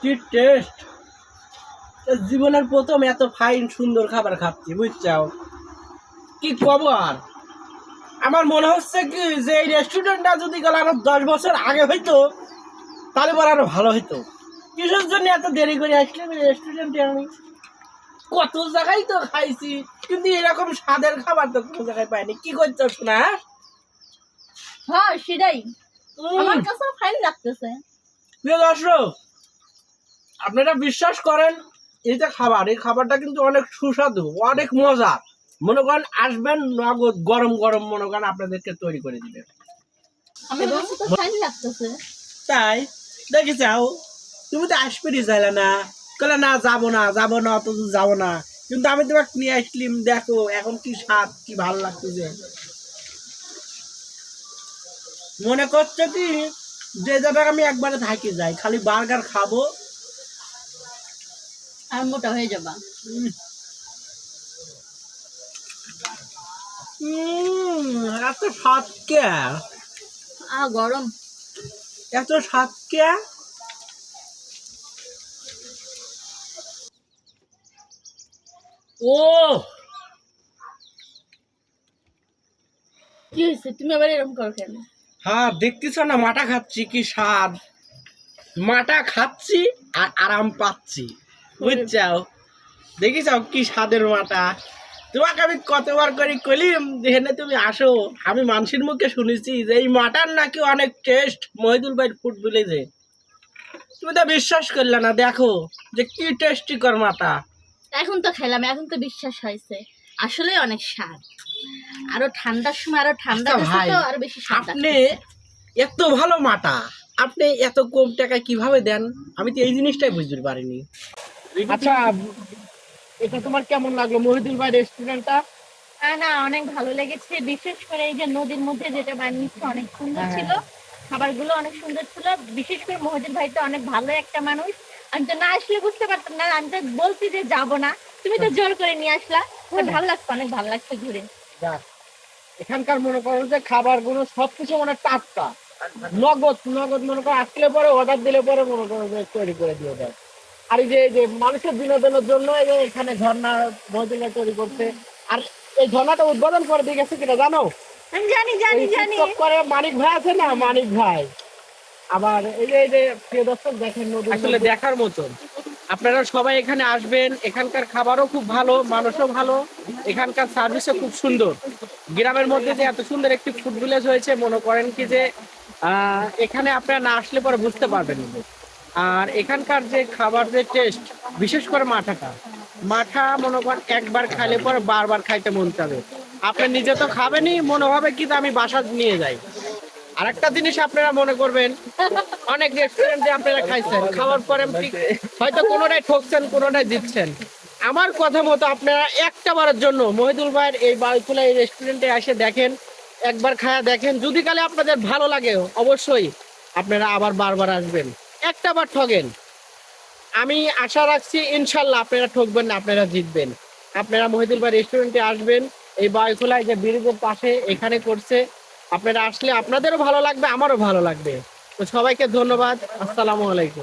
কি টেস্ট জীবনের প্রথম এত ফাইন সুন্দর খাবার খাচ্ছি বুঝছাও? কি কব আর? আমার মনে হচ্ছে কি যে এই রেস্টুরেন্টটা যদি গেল আমার দশ বছর আগে হইতো তাহলে পরে আরও ভালো হইতো। কিসের জন্য এত দেরি করে আসলাম এই রেস্টুরেন্টে আমি? কত জায়গায় তো খাইছি কিন্তু এরকম স্বাদের খাবার তো কোনো জায়গায় পাইনি। কি করছ শোনা হ্যাঁ সেটাই। আমার কাছেও ফাইন লাগতেছে। প্রিয় দর্শক আপনারা বিশ্বাস করেন এইটা খাবার এই খাবারটা কিন্তু অনেক সুস্বাদু অনেক মজা মনে করেন আসবেন নগদ গরম গরম মনে করেন আপনাদেরকে তৈরি করে দিবে। তাই দেখি চাও তুমি তো আসবেনই চাইলে না। কলে না যাব না যাব না অত দূর যাব না। কিন্তু আমি তোমাকে নিয়ে আসলিম দেখো এখন কি স্বাদ কি ভালো লাগতেছে। মনে করছ কি যে জায়গায় আমি একবারে থাকি যাই খালি বার্গার খাব আর মোটা হয়ে যাবা। এত স্বাদ কে? আ গরম। এত স্বাদ কে? ও! কি হয়েছে? তুমি আবার এরকম করো কেন? হ্যাঁ দেখতেছ না মাটা খাচ্ছি কি স্বাদ। মাটা খাচ্ছি আর আরাম পাচ্ছি। বুঝছাও দেখিছাও কি স্বাদের মাটা। তোমাকে আমি কতবার করে কলিম যেখানে তুমি আসো। আমি মানুষের মুখে শুনেছি যে এই মাটার নাকি অনেক টেস্ট মহিদুল ভাই ফুড ভিলেজে তুমি তো বিশ্বাস করলে না দেখো যে কি টেস্টিকর মাটা। এখন তো খেলাম এখন তো বিশ্বাস হয়েছে। আসলে অনেক স্বাদ। আরও ঠান্ডার সময় আরও ঠান্ডা আচ্ছা তো আরও বেশি স্বাদ আপনি এত ভালো মাটা আপনি এত কম টাকা কীভাবে দেন? আমি তো এই জিনিসটাই বুঝতে পারিনি। আচ্ছা এটা তোমার কেমন লাগল? মহিদুল ভাই রেস্টুরেন্টটা না না অনেক ভালো লেগেছে। বিশেষ করে এই যে নদীর মধ্যে যেটা বানিয়েছে অনেক সুন্দর হ্যাঁ। ছিল। খাবারগুলো অনেক সুন্দর ছিল। বিশেষ করে মহিদিন ভাই তো অনেক ভালো একটা মানুষ। আমি তো না আসলে বুঝতে পারতাম না আমি তো বলছি যে যাব না। তুমি তো জোর করে নিয়ে আসলা। ভালো লাগছে অনেক ভালো লাগছে ঘুরে। এখানকার মনে করো যে খাবারগুলো সবকিছু মানে টাটকা। নগদ নগদ মনে করো আসলে পরে অর্ডার দিলে পরে মনে করো যে তৈরি করে দিয়ে দেয়। আর এই যে যে মানুষের বিনোদনের জন্য এখানে ঝর্ণা মহিদুল তৈরি করছে। আর এই ঝর্ণাটা উদ্বোধন করে দিয়ে গেছে কিনা জানো? আমি জানি জানি জানি। করে মানিক ভাই আছে না? মানিক ভাই। আবার এই যে এই যে প্রিয় দর্শক দেখেন আসলে দেখার মতন। আপনারা সবাই এখানে আসবেন। এখানকার খাবারও খুব ভালো মানুষও ভালো। এখানকার সার্ভিসও খুব সুন্দর। গ্রামের মধ্যে যে এত সুন্দর একটি ফুড ভিলেজ হয়েছে মনে করেন কি যে আহ, এখানে আপনারা না আসলে পরে বুঝতে পারবেন না। আর এখানকার যে খাবার যে টেস্ট বিশেষ করে মাঠাটা। মাঠা মনে করেন একবার খাইলে পরে বারবার খাইতে মন চাবে। আপনি নিজে তো খাবেনই, মনে হবে কি আমি বাসা নিয়ে যাই। আর একটা জিনিস আপনারা মনে করবেন, অনেক রেস্টুরেন্টে আপনারা খাইছেন, খাওয়ার পরে হয়তো কোনোটাই ঠকছেন, কোনোটাই দিচ্ছেন। আমার কথা মতো আপনারা একটা বারের জন্য মহিদুল ভাইয়ের এই বাড়িকুলা এই রেস্টুরেন্টে এসে দেখেন, একবার খায়া দেখেন। যদি কালে আপনাদের ভালো লাগে, অবশ্যই আপনারা আবার বারবার আসবেন। একটা বার ঠগেন। আমি আশা রাখছি, ইনশাল্লাহ আপনারা ঠকবেন না, আপনারা জিতবেন। আপনারা মহিদুল ভাই রেস্টুরেন্টে আসবেন, এই বয়খোলায় যে ব্রিজের পাশে এখানে করছে। আপনারা আসলে আপনাদেরও ভালো লাগবে, আমারও ভালো লাগবে। তো সবাইকে ধন্যবাদ, আসসালামু আলাইকুম।